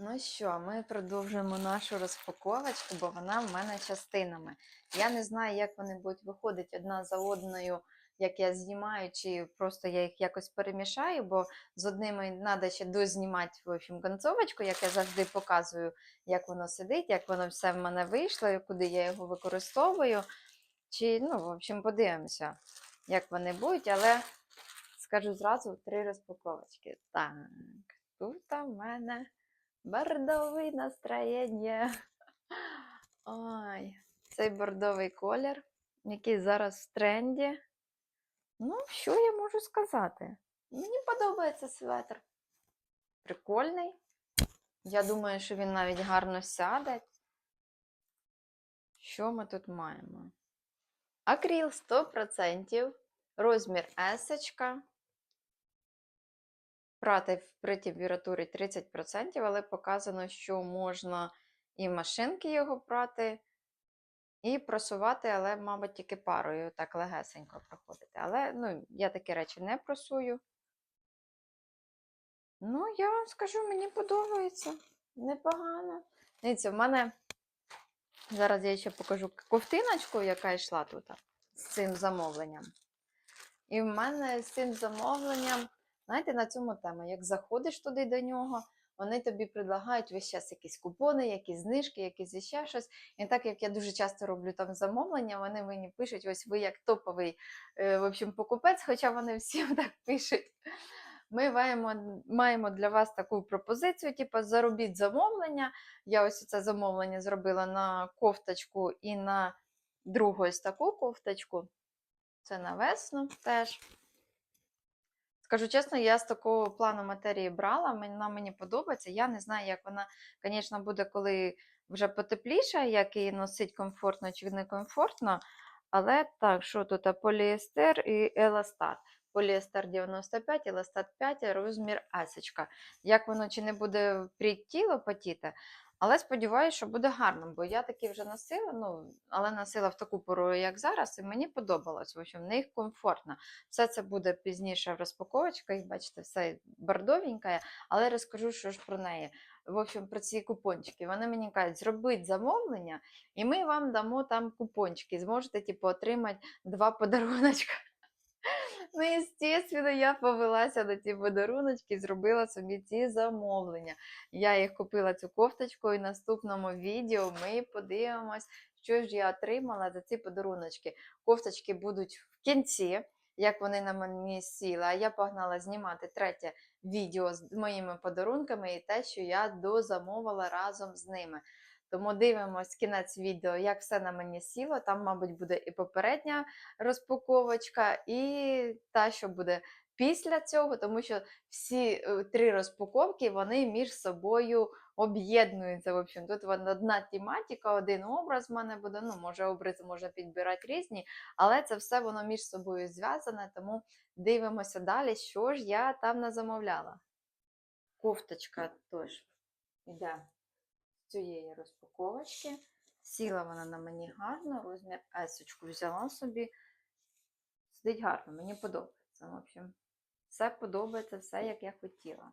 Ну що, ми продовжуємо нашу розпаковочку, бо вона в мене частинами. Я не знаю, як вони будуть виходити одна за одною, як я знімаю, чи просто я їх якось перемішаю, бо з одними треба ще дознімати в общем, концовочку, як я завжди показую, як воно сидить, як воно все в мене вийшло, куди я його використовую. Чи, ну, в общем, подивимося, як вони будуть, але скажу зразу три розпаковочки. Так, тут в мене. Бордовий настроєння. Ой, цей бордовий колір, який зараз в тренді. Ну, що я можу сказати? Мені подобається светр. Прикольний. Я думаю, що він навіть гарно сяде. Що ми тут маємо? Акріл 100%, розмір есечка. Прати при температурі 30%, але показано, що можна і машинки його прати, і просувати, але, мабуть, тільки парою так легесенько проходити. Але ну, я такі речі не просую. Ну, я вам скажу, мені подобається. Непогано. Дивіться, в мене зараз я ще покажу ковтиночку, яка йшла тут з цим замовленням. І в мене з цим замовленням. Знаєте, на цьому тема. Як заходиш туди до нього, вони тобі предлагають весь час якісь купони, якісь знижки, якісь іще щось. І так як я дуже часто роблю там замовлення, вони мені пишуть, ось ви як топовий е, в общем, покупець, хоча вони всім так пишуть. Ми маємо маємо для вас таку пропозицію, типу, заробіть замовлення. Я ось це замовлення зробила на кофточку і на другу ось таку кофточку. Це на весну теж. Скажу чесно, я з такого плану матерії брала, вона мені подобається. Я не знаю, як вона, звісно, буде, коли вже потепліше, як її носить комфортно чи некомфортно. Але так, що тут поліестер і еластат. Поліестер 95, еластат 5, розмір асечка. Як воно чи не буде при тіло потіти, але сподіваюся, що буде гарно, бо я таки вже носила, ну, але носила в таку пору, як зараз, і мені подобалось. В общем, в них комфортно. Все це буде пізніше в розпаковочках, бачите, все бордовеньке, але розкажу, що ж про неї. В общем, про ці купончики. Вони мені кажуть, зробіть замовлення, і ми вам дамо там купончики. Зможете типу, отримати два подаруночка. Ну, естественно, я повелася на ці подаруночки і зробила собі ці замовлення. Я їх купила цю кофточку, і в наступному відео ми подивимось, що ж я отримала за ці подаруночки. Кофточки будуть в кінці, як вони на мені сіли. А я погнала знімати третє відео з моїми подарунками і те, що я дозамовила разом з ними. Тому дивимось кінець відео, як все на мені сіло. Там, мабуть, буде і попередня розпаковочка, і та, що буде після цього, тому що всі е, три розпаковки вони між собою об'єднуються. В общем, тут одна тематика, один образ в мене буде. Ну, може, образи можна підбирати різні, але це все воно між собою зв'язане, тому дивимося далі, що ж я там не замовляла. Кофточка теж іде цієї розпаковочки. Сіла вона на мені гарно, розмір есочку взяла собі. Сидить гарно, мені подобається. В общем, все подобається, все, як я хотіла.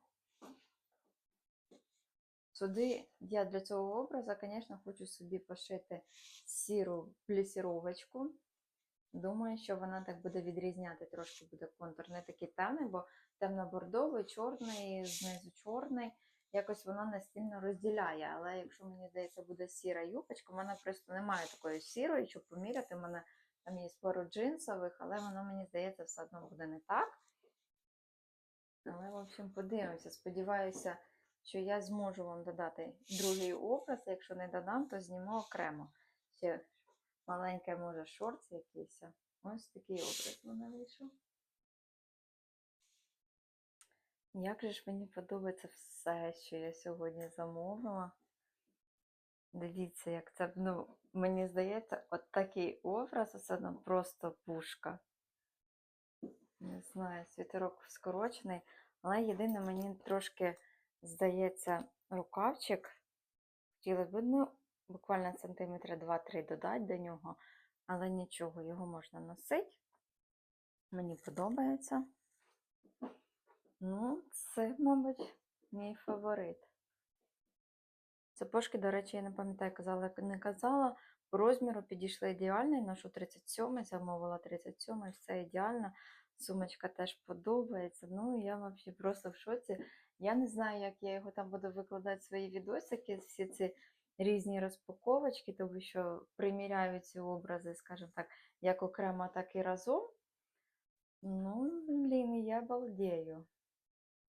Сюди я для цього образу, звісно, хочу собі пошити сіру плісіровочку. Думаю, що вона так буде відрізняти, трошки буде контур не такий темний, бо темно-бордовий, чорний, знизу чорний якось воно не сильно розділяє. Але якщо мені здається, буде сіра юбочка, в мене просто немає такої сірої, щоб поміряти. У мене там є пару джинсових, але воно, мені здається, все одно буде не так. Але, в общем, подивимося. Сподіваюся, що я зможу вам додати другий образ. Якщо не додам, то зніму окремо. Ще маленьке, може, шорт якийсь. Ось такий образ мене вийшов. Як же ж мені подобається все, що я сьогодні замовила. Дивіться, як це, ну, мені здається, от такий образ, це ну, просто пушка. Не знаю, світерок скорочений, але єдине, мені трошки здається рукавчик. Хотіла б, ну, буквально сантиметра 2-3 додати до нього, але нічого, його можна носити. Мені подобається. Ну, це, мабуть, мій фаворит. Сапожки, до речі, я не пам'ятаю, казала, не казала. По розміру підійшли ідеально. Ношу 37, замовила 37, все ідеально. Сумочка теж подобається. Ну, я взагалі просто в шоці. Я не знаю, як я його там буду викладати свої відосики, всі ці різні розпаковочки, тому що приміряю ці образи, скажімо так, як окремо, так і разом. Ну, блін, я балдею.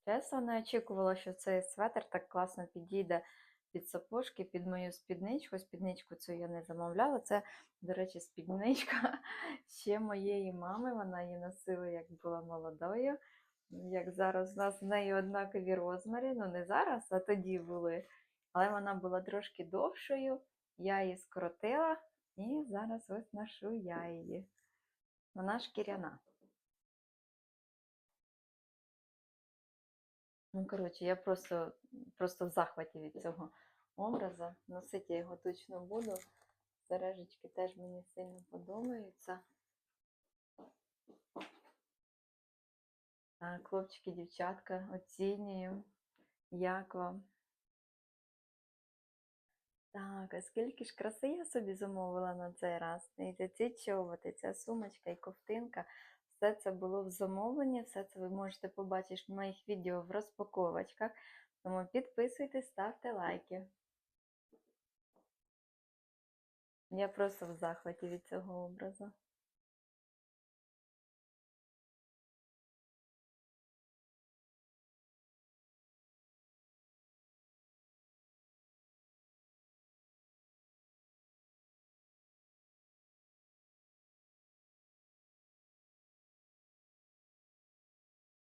Чесно, не очікувала, що цей светр так класно підійде під сапожки, під мою спідничку. Спідничку цю я не замовляла. Це, до речі, спідничка ще моєї мами. Вона її носила, як була молодою. Як зараз у нас з нею однакові розміри. Ну, не зараз, а тоді були. Але вона була трошки довшою. Я її скоротила і зараз ось ношу я її. Вона шкіряна. Ну, коротше, я просто, просто в захваті від цього образу. Носити я його точно буду. Сережечки теж мені сильно подобаються. Так, хлопчики, дівчатка, оцінюю. Як вам? Так, а скільки ж краси я собі замовила на цей раз? Дивіться, ці чоботи, ця сумочка і ковтинка. Все це було в замовленні, все це ви можете побачити в моїх відео в розпаковочках. Тому підписуйтесь, ставте лайки. Я просто в захваті від цього образу.